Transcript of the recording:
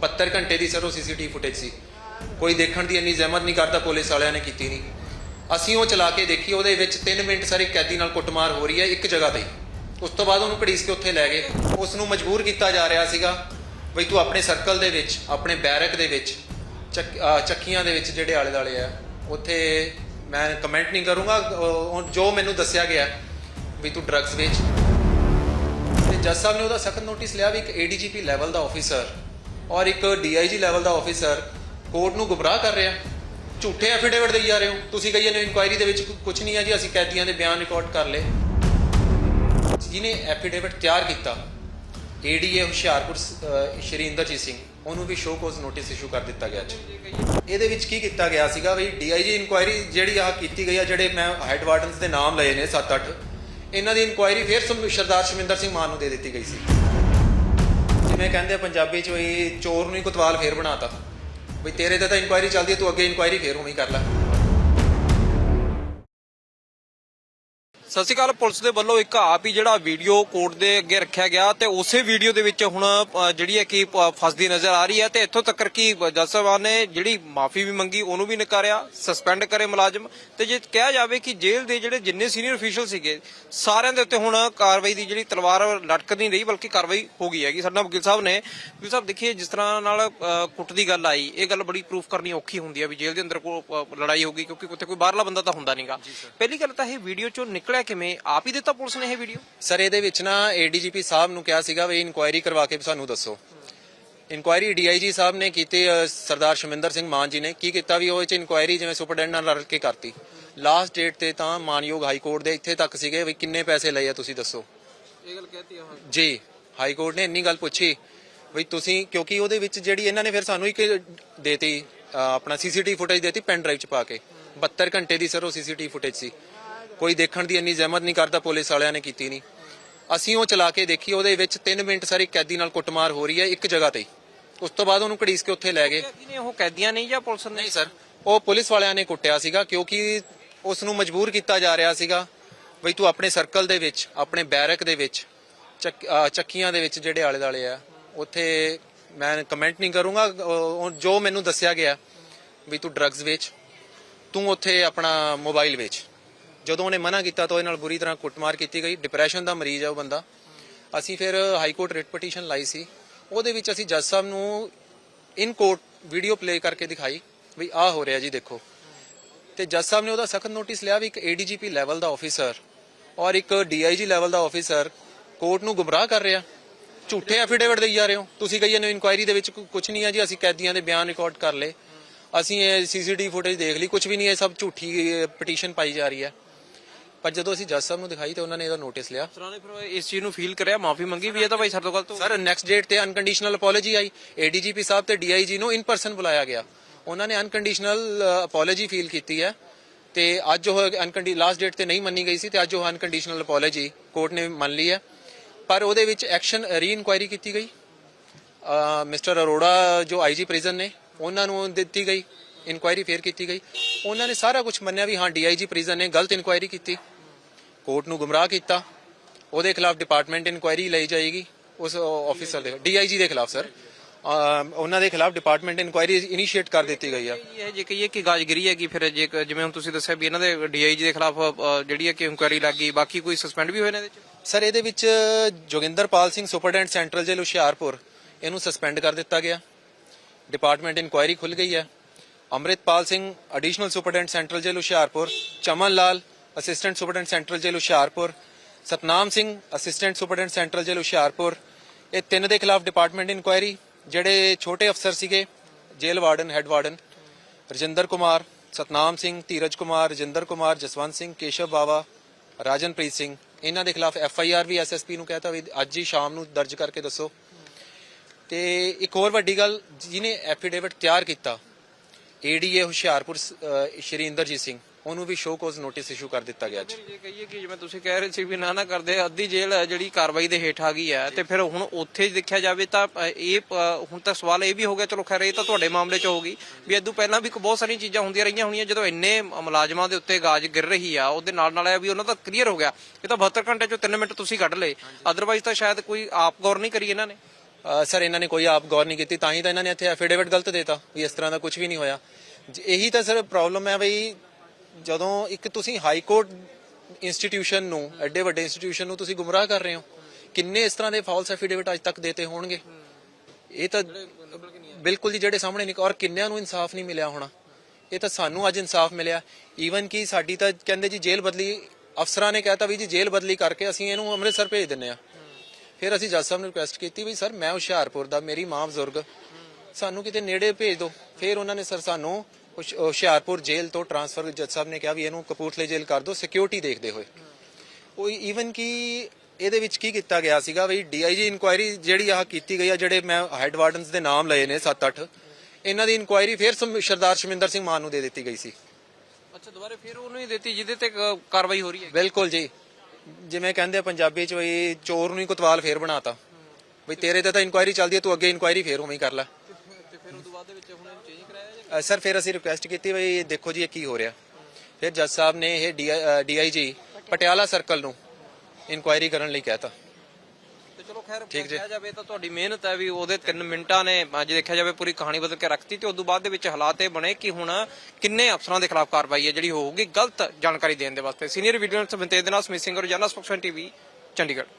72 ਘੰਟੇ ਦੀ ਸਰ ਉਹ ਸੀਸੀਟੀਵੀ ਫੁਟੇਜ ਸੀ। ਕੋਈ ਦੇਖਣ ਦੀ ਇੰਨੀ ਜ਼ਹਿਮਤ ਨਹੀਂ ਕਰਦਾ ਪੁਲਿਸ ਵਾਲਿਆਂ ਨੇ ਕੀਤੀ ਨਹੀਂ। ਅਸੀਂ ਉਹ ਚਲਾ ਕੇ ਦੇਖੀ, ਉਹਦੇ ਵਿੱਚ 3 ਮਿੰਟ ਸਾਰੇ ਕੈਦੀ ਨਾਲ ਕੁੱਟਮਾਰ ਹੋ ਰਹੀ ਹੈ, ਇੱਕ ਜਗ੍ਹਾ ਤੇ ਉਸ ਤੋਂ ਬਾਅਦ ਉਹਨੂੰ ਘੜੀਸ ਕੇ ਉੱਥੇ ਲੈ ਗਏ। ਉਸ ਨੂੰ ਮਜਬੂਰ ਕੀਤਾ ਜਾ ਰਿਹਾ ਸੀਗਾ, ਬਈ ਤੂੰ ਆਪਣੇ ਸਰਕਲ ਦੇ ਵਿੱਚ, ਆਪਣੇ ਬੈਰਕ ਦੇ ਵਿੱਚ, ਚੱਕ- ਚੱਕੀਆਂ ਦੇ ਵਿੱਚ ਜਿਹੜੇ ਆਲੇ ਦਾਲੇ ਆ, ਉੱਥੇ ਮੈਂ ਕਮੈਂਟ ਨਹੀਂ ਕਰੂੰਗਾ। ਜੋ ਮੈਨੂੰ ਦੱਸਿਆ ਗਿਆ ਵੀ ਤੂੰ ਡਰੱਗਸ ਵੇਚ। ਤੇ ਜੱਜ ਸਾਹਿਬ ਨੇ ਉਹਦਾ ਸਖਤ ਨੋਟਿਸ ਲਿਆ ਵੀ ਇੱਕ ਏਡੀਜੀਪੀ ਲੈਵਲ ਦਾ ਆਫੀਸਰ ਔਰ ਇੱਕ ਡੀਆਈਜੀ ਲੈਵਲ ਦਾ ਆਫੀਸਰ ਕੋਰਟ ਨੂੰ ਗੁੰਮਰਾਹ ਕਰ ਰਿਹਾ। ਝੂਠੇ ਐਫੀਡੇਵਿਟ ਦੇਈ ਜਾ ਰਹੇ ਹੋ। ਤੁਸੀਂ ਕਹੀਏ ਨੇ ਇਨਕੁਆਇਰੀ ਦੇ ਵਿੱਚ ਕੁਝ ਨਹੀਂ ਹੈ ਜੀ, ਅਸੀਂ ਕੈਦੀਆਂ ਦੇ ਬਿਆਨ ਰਿਕਾਰਡ ਕਰ ਲਏ। ਜਿਹਨੇ ਐਫੀਡੇਵਿਟ ਤਿਆਰ ਕੀਤਾ ਏਡੀਏ ਹੁਸ਼ਿਆਰਪੁਰ ਸ਼੍ਰੀ ਇੰਦਰਜੀਤ ਸਿੰਘ, ਉਹਨੂੰ ਵੀ ਸ਼ੋਅ ਕੋਜ਼ ਨੋਟਿਸ ਇਸ਼ੂ ਕਰ ਦਿੱਤਾ ਗਿਆ ਜੀ ਇਹਦੇ ਵਿੱਚ ਕੀ ਕੀਤਾ ਗਿਆ ਸੀਗਾ ਵੀ ਡੀਆਈਜੀ ਇਨਕੁਆਇਰੀ ਜਿਹੜੀ ਆ ਕੀਤੀ ਗਈ ਆ, ਜਿਹੜੇ ਮੈਂ ਹੈੱਡ ਵਾਰਡਨਸ ਦੇ ਨਾਮ ਲਏ ਨੇ 7-8 ਇਹਨਾਂ ਦੀ ਇਨਕੁਆਇਰੀ ਫਿਰ ਸਮ- ਸਰਦਾਰ ਸ਼ਮਿੰਦਰ ਸਿੰਘ ਮਾਨ ਨੂੰ ਦੇ ਦਿੱਤੀ ਗਈ ਸੀ। ਜਿਵੇਂ ਕਹਿੰਦੇ ਪੰਜਾਬੀ ਚ ਵੀ ਚੋਰ ਨੂੰ ਹੀ ਕੋਤਵਾਲ ਫੇਰ ਬਣਾਤਾ। ਵੀ ਤੇਰੇ ਤੇ ਤਾਂ ਇਨਕੁਆਇਰੀ ਚੱਲਦੀ ਹੈ ਤੂੰ ਅੱਗੇ ਇਨਕੁਆਇਰੀ ਫੇਰ ਉਵੇਂ ਹੀ ਕਰ ਲੈ। ਸਤਿ ਸ਼੍ਰੀ ਅਕਾਲ। ਪੁਲਿਸ ਦੇ ਵੱਲੋਂ ਇੱਕ ਆਪ ਹੀ ਜਿਹੜਾ ਵੀਡੀਓ ਕੋਰਟ ਦੇ ਅੱਗੇ ਰੱਖਿਆ ਗਿਆ ਤੇ ਉਸੇ ਵੀਡੀਓ ਦੇ ਵਿੱਚ ਹੁਣ ਜਿਹੜੀ ਹੈ ਕਿ ਫਸਦੀ ਨਜ਼ਰ ਆ ਰਹੀ ਹੈ ਤੇ ਇੱਥੋਂ ਤੱਕ ਕਿ ਜੱਜ ਸਾਹਿਬਾਨ ਨੇ ਜਿਹੜੀ ਮਾਫੀ ਵੀ ਮੰਗੀ ਉਹਨੂੰ ਵੀ ਨਕਾਰਿਆ ਸਸਪੈਂਡ ਕਰੇ ਮੁਲਾਜ਼ਮ ਤੇ ਜੇ ਕਿਹਾ ਜਾਵੇ ਕਿ ਜੇਲ੍ਹ ਦੇ ਜਿਹੜੇ ਜਿੰਨੇ ਸੀਨੀਅਰ ਅਫੀਸ਼ੀਅਲ ਸੀਗੇ ਸਾਰਿਆਂ ਦੇ ਉੱਤੇ ਹੁਣ ਕਾਰਵਾਈ ਦੀ ਜਿਹੜੀ ਤਲਵਾਰ ਲਟਕ ਨਹੀਂ ਰਹੀ ਬਲਕਿ ਕਾਰਵਾਈ ਹੋ ਗਈ ਹੈਗੀ। ਸਾਡਾ ਵਕੀਲ ਸਾਹਿਬ ਨੇ ਵਕੀਲ ਸਾਹਿਬ ਦੇਖੀਏ ਜਿਸ ਤਰ੍ਹਾਂ ਨਾਲ ਕੁੱਟ ਦੀ ਗੱਲ ਆਈ ਇਹ ਗੱਲ ਬੜੀ ਪ੍ਰੂਫ ਕਰਨੀ ਔਖੀ ਹੁੰਦੀ ਹੈ ਵੀ ਜੇਲ੍ਹ ਦੇ ਅੰਦਰ ਕੋ ਲੜਾਈ ਹੋ ਗਈ ਕਿਉਂਕਿ ਉੱਥੇ ਕੋਈ ਬਾਹਰਲਾ ਬੰਦਾ ਤਾਂ ਹੁੰਦਾ ਨਹੀਂਗਾ ਪਹਿਲੀ ਗੱਲ ਤਾਂ ਇਹ ਵੀਡੀਓ ਚੋਂ ਨਿਕਲਿਆ ਕਿਵੇਂ? ਆਪ ਹੀ ਦਿੱਤਾ ਪੁਲਿਸ ਨੇ ਇਹ ਵੀਡੀਓ ਸਰ ਇਹਦੇ ਵਿੱਚ ਨਾ ਏਡੀਜੀਪੀ ਸਾਹਿਬ ਨੂੰ ਕਿਹਾ ਸੀਗਾ ਵੀ ਇਨਕੁਆਇਰੀ ਕਰਵਾ ਕੇ ਸਾਨੂੰ ਦੱਸੋ। ਇਨਕੁਆਇਰੀ ਡੀਆਈਜੀ ਸਾਹਿਬ ਨੇ ਕੀਤੀ ਅ, ਸਰਦਾਰ ਸ਼ਮਿੰਦਰ ਸਿੰਘ ਮਾਨ ਜੀ ਨੇ। ਕੀ ਕੀਤਾ ਵੀ ਉਹ ਇਹ ਚ ਇਨਕੁਆਇਰੀ ਜਿਵੇਂ ਸੁਪਰਡੈਂਟ ਨਾਲ ਰਲ ਕੇ ਕਰਤੀ। ਲਾਸਟ ਡੇਟ ਤੇ ਤਾਂ ਮਾਨਯੋਗ ਹਾਈ ਕੋਰਟ ਦੇ ਇੱਥੇ ਤੱਕ ਸੀਗੇ ਵੀ ਕਿੰਨੇ ਪੈਸੇ ਲਏ ਆ ਤੁਸੀਂ ਦੱਸੋ। ਇਹ ਗੱਲ ਕਹਤੀ ਹਾਂ। ਜੀ ਹਾਈ ਕੋਰਟ ਨੇ ਇੰਨੀ ਗੱਲ ਪੁੱਛੀ ਵੀ ਤੁਸੀਂ ਕਿਉਂਕਿ ਉਹਦੇ ਵਿੱਚ ਜਿਹੜੀ ਇਹਨਾਂ ਨੇ ਫਿਰ ਸਾਨੂੰ ਇੱਕ ਦੇਤੀ ਅ, ਆਪਣਾ ਸੀਸੀਟੀਵੀ ਫੁਟੇਜ ਦੇਤੀ ਪੈਨ ਡਰਾਈਵ ਚ ਪਾ ਕੇ। 72 ਘੰਟੇ ਦੀ ਸਰ ਉਹ ਸੀਸੀਟੀਵੀ ਫੁਟੇਜ ਸੀ। ਕੋਈ ਦੇਖਣ ਦੀ ਇੰਨੀ ਜ਼ਹਿਮਤ ਨਹੀਂ ਕਰਦਾ ਪੁਲਿਸ ਵਾਲਿਆਂ ਨੇ ਕੀਤੀ ਨਹੀਂ। ਅਸੀਂ ਉਹ ਚਲਾ ਕੇ ਦੇਖੀ ਉਹਦੇ ਵਿੱਚ 3 ਮਿੰਟ ਸਾਰੀ ਕੈਦੀ ਨਾਲ ਕੁੱਟਮਾਰ ਹੋ ਰਹੀ ਹੈ ਇੱਕ ਜਗ੍ਹਾ ਤੇ। ਉਸ ਤੋਂ ਬਾਅਦ ਉਹਨੂੰ ਘੜੀਸ ਕੇ ਉੱਥੇ ਲੈ ਗਏ। ਕਿ ਨੇ ਉਹ ਕੈਦੀਆਂ ਨਹੀਂ ਜਾਂ ਪੁਲਿਸ ਨਹੀਂ ਸਰ ਉਹ ਪੁਲਿਸ ਵਾਲਿਆਂ ਨੇ ਕੁੱਟਿਆ ਸੀਗਾ ਕਿਉਂਕਿ ਉਸ ਨੂੰ ਮਜਬੂਰ ਕੀਤਾ ਜਾ ਰਿਹਾ ਸੀਗਾ। ਬਈ ਤੂੰ ਆਪਣੇ ਸਰਕਲ ਦੇ ਵਿੱਚ ਆਪਣੇ ਬੈਰਕ ਦੇ ਵਿੱਚ ਚੱਕੀਆਂ ਦੇ ਵਿੱਚ ਜਿਹੜੇ ਆਲੇ ਦਾਲੇ ਆ ਉੱਥੇ ਮੈਂ ਕਮੈਂਟ ਨਹੀਂ ਕਰੂੰਗਾ। ਜੋ ਮੈਨੂੰ ਦੱਸਿਆ ਗਿਆ ਵੀ ਤੂੰ ਡਰੱਗਸ ਵੇਚ ਤੂੰ ਉੱਥੇ ਆਪਣਾ ਮੋਬਾਈਲ ਵੇਚ। ਜਦੋਂ ਉਹਨੇ ਮਨਾ ਕੀਤਾ ਤਾਂ ਉਹਦੇ ਨਾਲ ਬੁਰੀ ਤਰ੍ਹਾਂ ਕੁੱਟਮਾਰ ਕੀਤੀ ਗਈ। ਡਿਪਰੈਸ਼ਨ ਦਾ ਮਰੀਜ਼ ਆ ਉਹ ਬੰਦਾ। ਅਸੀਂ ਫਿਰ ਹਾਈ ਕੋਰਟ ਰਿਟ ਪਟੀਸ਼ਨ ਲਾਈ ਸੀ। ਉਹਦੇ ਵਿੱਚ ਅਸੀਂ ਜੱਜ ਸਾਹਿਬ ਨੂੰ ਇਨ ਕੋਰਟ ਵੀਡੀਓ ਪਲੇ ਕਰਕੇ ਦਿਖਾਈ ਵੀ ਆਹ ਹੋ ਰਿਹਾ ਜੀ ਦੇਖੋ। ਤੇ ਜੱਜ ਸਾਹਿਬ ਨੇ ਉਹਦਾ ਸਖਤ ਨੋਟਿਸ ਲਿਆ ਵੀ ਇੱਕ ਏਡੀਜੀਪੀ ਲੈਵਲ ਦਾ ਆਫੀਸਰ ਔਰ ਇੱਕ ਡੀਆਈਜੀ ਲੈਵਲ ਦਾ ਆਫੀਸਰ ਕੋਰਟ ਨੂੰ ਗੁੰਮਰਾਹ ਕਰ ਰਿਹਾ। ਝੂਠੇ ਐਫੀਡੇਵਿਟ ਦੇਈ ਜਾ ਰਹੇ ਹੋ। ਤੁਸੀਂ ਕਹੀਏ ਨੇ ਇਨਕੁਆਇਰੀ ਦੇ ਵਿੱਚ ਕੁਝ ਨਹੀਂ ਹੈ ਜੀ। ਅਸੀਂ ਕੈਦੀਆਂ ਦੇ ਬਿਆਨ ਰਿਕਾਰਡ ਕਰ ਲਏ। ਅਸੀਂ ਇਹ ਸੀਸੀਟੀਵੀ ਫੁਟੇਜ ਦੇਖ ਲਈ। ਕੁਝ ਵੀ ਨਹੀਂ ਹੈ। ਸਭ ਝੂਠੀ ਪਟੀਸ਼ਨ ਪਾਈ ਜਾ ਰਹੀ ਹੈ। ਪਰ ਜਦੋਂ ਅਸੀਂ ਜੱਜ ਸਾਹਿਬ ਨੂੰ ਦਿਖਾਈ ਤੇ ਉਹਨਾਂ ਨੇ ਇਹਦਾ ਨੋਟਿਸ ਲਿਆ। ਸਰਾਂ ਨੇ ਫਿਰ ਇਸ ਚੀਜ਼ ਨੂੰ ਫੀਲ ਕਰਿਆ ਮਾਫੀ ਮੰਗੀ ਵੀ ਇਹ ਤਾਂ ਭਾਈ ਸਾਡੇ ਤੋਂ ਹੋ ਸਰ ਨੈਕਸਟ ਡੇਟ ਤੇ ਅਨਕੰਡੀਸ਼ਨਲ ਅਪੋਲੋਜੀ ਆਈ। ਏਡੀਜੀਪੀ ਸਾਹਿਬ ਤੇ ਡੀਆਈਜੀ ਨੂੰ ਇਨ ਪਰਸਨ ਬੁਲਾਇਆ ਗਿਆ। ਉਹਨਾਂ ਨੇ ਅਨਕੰਡੀਸ਼ਨਲ ਅਪੋਲੋਜੀ ਫੀਲ ਕੀਤੀ ਹੈ। ਤੇ ਅੱਜ ਉਹ ਅਨਕੰਡੀ ਲਾਸਟ ਡੇਟ ਤੇ ਨਹੀਂ ਮੰਨੀ ਗਈ ਸੀ ਤੇ ਅੱਜ ਉਹ ਅਨਕੰਡੀਸ਼ਨਲ ਅਪੋਲੋਜੀ ਕੋਰਟ ਨੇ ਮੰਨ ਲਈ ਹੈ। ਪਰ ਉਹਦੇ ਵਿੱਚ ਐਕਸ਼ਨ ਰੀ ਇਨਕੁਆਇਰੀ ਕੀਤੀ ਗਈ। ਮਿਸਟਰ ਅਰੋੜਾ ਜੋ ਆਈਜੀ ਪ੍ਰਿਜ਼ਨ ਨੇ ਉਹਨਾਂ ਨੂੰ ਦਿੱਤੀ ਗਈ। ਇਨਕੁਆਇਰੀ ਫੇਰ ਕੀਤੀ ਗਈ। ਉਹਨਾਂ ਨੇ ਸਾਰਾ ਕੁਝ ਮੰਨਿਆ ਵੀ ਹਾਂ ਡੀਆਈਜੀ ਪ੍ਰਿਜ਼ਨ ਨੇ ਗਲਤ ਇਨਕੁਆਇਰੀ ਕੀਤੀ। ਕੋਰਟ ਨੂੰ ਗੁੰਮਰਾਹ ਕੀਤਾ। ਉਹਦੇ ਖਿਲਾਫ ਡਿਪਾਰਟਮੈਂਟ ਇਨਕੁਆਇਰੀ ਲਈ ਜਾਏਗੀ। ਉਸ ਆਫੀਸਰ ਦੇ ਡੀਆਈਜੀ ਦੇ ਖਿਲਾਫ ਸਰ ਉਹਨਾਂ ਦੇ ਖਿਲਾਫ ਡਿਪਾਰਟਮੈਂਟ ਇਨਕੁਆਇਰੀ ਇਨੀਸ਼ੀਏਟ ਕਰ ਦਿੱਤੀ ਗਈ ਆ। ਇਹ ਜੇ ਕਹੀਏ ਕਿ ਗਾਜਗਰੀ ਹੈ ਕਿ ਫਿਰ ਜੇ ਜਿਵੇਂ ਹੁਣ ਤੁਸੀਂ ਦੱਸਿਆ ਵੀ ਇਹਨਾਂ ਦੇ ਡੀਆਈਜੀ ਦੇ ਖਿਲਾਫ ਜਿਹੜੀ ਹੈ ਕਿ ਇਨਕੁਆਇਰੀ ਲੱਗ ਗਈ ਬਾਕੀ ਕੋਈ ਸਸਪੈਂਡ ਵੀ ਹੋਏ ਨੇ ਇਹਦੇ ਚ? ਸਰ ਇਹਦੇ ਵਿੱਚ Joginderpal Singh superintendent central jail Hoshiarpur ਇਹਨੂੰ ਸਸਪੈਂਡ ਕਰ ਦਿੱਤਾ ਗਿਆ। ਡਿਪਾਰਟਮੈਂਟ ਇਨਕੁਆਇਰੀ ਖੁੱਲ ਗਈ ਹੈ। Amritpal Singh additional superintendent central jail Hoshiarpur Chaman Lal assistant superintendent central jail Hoshiarpur Satnam Singh assistant superintendent central jail Hoshiarpur ਇਹ ਤਿੰਨ ਦੇ ਖਿਲਾਫ ਡਿਪਾਰਟਮੈਂਟ ਇਨਕੁਆਇਰੀ ਜਿਹੜੇ ਛੋਟੇ ਅਫਸਰ ਸੀਗੇ, jail warden head warden, Rajinder Kumar Satnam Singh Dheeraj Kumar, Rajinder Kumar, Jaswant Singh Keshav Bawa, Rajanpreet Singh ਇਹਨਾਂ ਦੇ ਖਿਲਾਫ ਐਫ ਆਈ ਆਰ ਵੀ ਐਸਐਸਪੀ ਨੂੰ ਕਹਿਤਾ ਵੀ ਅੱਜ ਹੀ ਸ਼ਾਮ ਨੂੰ ਦਰਜ ਕਰਕੇ ਦੱਸੋ। ਤੇ ਇੱਕ ਹੋਰ ਵੱਡੀ ਗੱਲ, ਜਿਹਨੇ ਐਫੀਡੇਵਿਟ ਤਿਆਰ ਕੀਤਾ ਏਡੀਏ ਹੁਸ਼ਿਆਰਪੁਰ ਸ- ਅਹ ਸ਼੍ਰੀ ਇੰਦਰਜੀਤ ਸਿੰਘ ਉਹਨੂੰ ਵੀ ਸ਼ੋਅ ਕੋਜ਼ ਨੋਟਿਸ ਇਸ਼ੂ ਕਰ ਦਿੱਤਾ ਗਿਆ ਅੱਜ। ਜੇ ਕਹੀਏ ਕਿ ਜਿਵੇਂ ਤੁਸੀਂ ਕਹਿ ਰਹੇ ਸੀ ਵੀ ਨਾ ਨਾ ਕਰਦੇ ਅੱਧੀ ਜੇਲ੍ਹ ਹੈ ਜਿਹੜੀ ਕਾਰਵਾਈ ਦੇ ਹੇਠ ਆ ਗਈ ਹੈ ਤੇ ਫਿਰ ਹੁਣ ਉੱਥੇ ਦੇਖਿਆ ਜਾਵੇ ਤਾਂ ਇਹ ਹੁਣ ਤਾਂ ਸਵਾਲ ਇਹ ਵੀ ਹੋ ਗਿਆ ਚਲੋ ਖੈਰ ਇਹ ਤਾਂ ਤੁਹਾਡੇ ਮਾਮਲੇ 'ਚ ਹੋਊਗੀ ਵੀ ਇਦੋਂ ਪਹਿਲਾਂ ਵੀ ਬਹੁਤ ਸਾਰੀਆਂ ਚੀਜ਼ਾਂ ਹੁੰਦੀਆਂ ਰਹੀਆਂ ਹੋਣੀਆਂ ਜਦੋਂ ਇੰਨੇ ਮੁਲਾਜ਼ਮਾਂ ਦੇ ਉੱਤੇ ਗਾਜ ਗਿਰ ਰਹੀ ਆ ਉਹਦੇ ਨਾਲ ਨਾਲ ਇਹ ਵੀ ਉਹਨਾਂ ਦਾ ਕਲੀਅਰ ਹੋ ਗਿਆ ਇਹ ਤਾਂ 72 ਘੰਟੇ 'ਚੋਂ 3 ਮਿੰਟ ਤੁਸੀਂ ਕੱਢ ਲਏ ਅਦਰਵਾਈਜ਼ ਤਾਂ ਸ਼ਾਇਦ ਕੋਈ ਆਪ ਗੌਰ ਨਹੀਂ ਕਰੀ ਇਹਨਾਂ ਨੇ। ਸਰ ਇਹਨਾਂ ਨੇ ਕੋਈ ਆਪ ਗੌਰ ਨਹੀਂ ਕੀਤੀ ਤਾਂ ਹੀ ਤਾਂ ਇਹਨਾਂ ਨੇ ਇੱਥੇ ਐਫੀਡੇਵਿਟ ਗਲਤ ਦੇਤਾ ਵੀ ਇਸ ਤਰ੍ਹਾਂ ਦਾ ਕੁਝ ਵੀ ਨਹੀਂ ਹੋਇਆ। ਇਹੀ ਤਾਂ ਸਰ ਪ੍ਰੋਬਲਮ ਹੈ ਬਈ ਜਦੋਂ ਇੱਕ ਤੁਸੀਂ ਹਾਈ ਕੋਰਟ ਇੰਸਟੀਟਿਊਸ਼ਨ ਨੂੰ ਐਡੇ ਵੱਡੇ ਇੰਸਟੀਟਿਊਸ਼ਨ ਨੂੰ ਤੁਸੀਂ ਗੁੰਮਰਾਹ ਕਰ ਰਹੇ ਹੋ ਕਿੰਨੇ ਇਸ ਤਰ੍ਹਾਂ ਦੇ ਫਾਲਸ ਐਫੀਡੇਵਿਟ ਅੱਜ ਤੱਕ ਦੇਤੇ ਹੋਣਗੇ? ਇਹ ਤਾਂ ਬਿਲਕੁਲ ਜੀ ਜਿਹੜੇ ਸਾਹਮਣੇ ਨਹੀਂ ਔਰ ਕਿੰਨਿਆਂ ਨੂੰ ਇਨਸਾਫ ਨਹੀਂ ਮਿਲਿਆ ਹੋਣਾ। ਇਹ ਤਾਂ ਸਾਨੂੰ ਅੱਜ ਇਨਸਾਫ ਮਿਲਿਆ। ਈਵਨ ਕਿ ਸਾਡੀ ਤਾਂ ਕਹਿੰਦੇ ਜੀ ਜੇਲ੍ਹ ਬਦਲੀ ਅਫਸਰਾਂ ਨੇ ਕਹਿਤਾ ਵੀ ਜੀ ਜੇਲ੍ਹ ਬਦਲੀ ਕਰਕੇ ਅਸੀਂ ਇਹਨੂੰ ਅੰਮ੍ਰਿਤਸਰ ਭੇਜ ਦਿੰਨੇ ਆ ਫਿਰ ਅਸੀਂ ਜੱਜ ਸਾਹਿਬ ਨੂੰ ਰਿਕੁਐਸਟ ਕੀਤੀ ਵੀ ਸਰ ਮੈਂ ਹੁਸ਼ਿਆਰਪੁਰ ਦਾ ਮੇਰੀ ਮਾਂ ਬਜ਼ੁਰਗ। ਸਾਨੂੰ ਕਿਤੇ ਨੇੜੇ ਭੇਜ ਦਿਓ। ਫਿਰ ਉਹਨਾਂ ਨੇ ਸਰ ਸਾਨੂੰ ਹੁਸ਼ਿਆਰਪੁਰ ਜੇਲ੍ਹ ਤੋਂ ਟਰਾਂਸਫਰ ਜੱਜ ਸਾਹਿਬ ਨੇ ਕਿਹਾ ਵੀ ਇਹਨੂੰ ਕਪੂਰਥਲੇ ਜੇਲ੍ਹ ਕਰ ਦਿਓ ਸਿਕਿਉਰਿਟੀ ਦੇਖਦੇ ਹੋਏ। ਉਹ ਈਵਨ ਕਿ ਇਹਦੇ ਵਿੱਚ ਕੀ ਕੀਤਾ ਗਿਆ ਸੀਗਾ ਵੀ ਡੀਆਈਜੀ ਇਨਕੁਆਇਰੀ ਜਿਹੜੀ ਆਹ ਕੀਤੀ ਗਈ ਆ ਜਿਹੜੇ ਮੈਂ ਹੈੱਡ ਵਾਰਡਨਸ ਦੇ ਨਾਮ ਲਏ ਨੇ 7-8 ਇਹਨਾਂ ਦੀ ਇਨਕੁਆਇਰੀ ਫਿਰ ਸਰਦਾਰ ਸ਼ਮਿੰਦਰ ਸਿੰਘ ਮਾਨ ਨੂੰ ਦੇ ਦਿੱਤੀ ਗਈ ਸੀ। ਅੱਛਾ ਦੁਬਾਰੇ ਫਿਰ ਉਹਨੂੰ ਹੀ ਦਿੱਤੀ ਜਿਹਦੇ ਤੇ ਕਾਰਵਾਈ ਹੋ ਰਹੀ ਹੈ। ਬਿਲਕੁਲ ਜੀ। ਜਿਵੇਂ ਕਹਿੰਦੇ ਪੰਜਾਬੀ ਚ ਵੀ ਚੋਰ ਨੂੰ ਹੀ ਕੁਤਵਾਲ ਫੇਰ ਬਣਾਤਾ। ਵੀ ਤੇਰੇ ਤੇ ਤਾਂ ਇਨਕੁਆਇਰੀ ਚੱਲਦੀ ਹੈ ਤੂੰ ਅੱਗੇ ਇਨਕੁਆਇਰੀ ਫੇਰ ਉਵੇਂ ਹੀ ਕਰ ਲੈ। ਤੇ ਫਿਰ ਉਸ ਤੋਂ ਬਾਅਦ ਦੇ ਵਿੱਚ ਹੁਣ ਚੇਂਜ ਅ, ਸਰ ਫਿਰ ਅਸੀਂ ਰਿਕੁਐਸਟ ਕੀਤੀ ਵੀ ਦੇਖੋ ਜੀ ਇਹ ਕੀ ਹੋ ਰਿਹਾ। ਫਿਰ ਜੱਜ ਸਾਹਿਬ ਨੇ ਇਹ ਡੀਆਈਜੀ ਪਟਿਆਲਾ ਸਰਕਲ ਨੂੰ ਇਨਕੁਆਇਰੀ ਕਰਨ ਲਈ ਕਹਿਤਾ। ਤੇ ਚਲੋ ਖੈਰ ਜੀ। ਦੇਖਿਆ ਜਾਵੇ ਤਾਂ ਤੁਹਾਡੀ ਮਿਹਨਤ ਹੈ ਵੀ ਉਹਦੇ 3 ਮਿੰਟਾਂ ਨੇ ਅੱਜ ਦੇਖਿਆ ਜਾਵੇ ਪੂਰੀ ਕਹਾਣੀ ਬਦਲ ਕੇ ਰੱਖਤੀ ਤੇ ਉਸ ਤੋਂ ਬਾਅਦ ਦੇ ਵਿੱਚ ਹਾਲਾਤ ਇਹ ਬਣੇ ਕਿ ਹੁਣ ਕਿੰਨੇ ਅਫਸਰਾਂ ਦੇ ਖਿਲਾਫ ਕਾਰਵਾਈ ਹੈ ਜਿਹੜੀ ਹੋਊਗੀ ਗਲਤ ਜਾਣਕਾਰੀ ਦੇਣ ਦੇ ਵਾਸਤੇ। ਸੀਨੀਅਰ ਵੀਡੀਓ ਸਮਿਤੇ ਦੇ ਨਾਲ ਸਮਿਤ ਸਿੰਘ ਰੋਜ਼ਾਨਾ ਸਪੋਕਸਨ ਟੀਵੀ ਚੰਡੀਗੜ੍ਹ।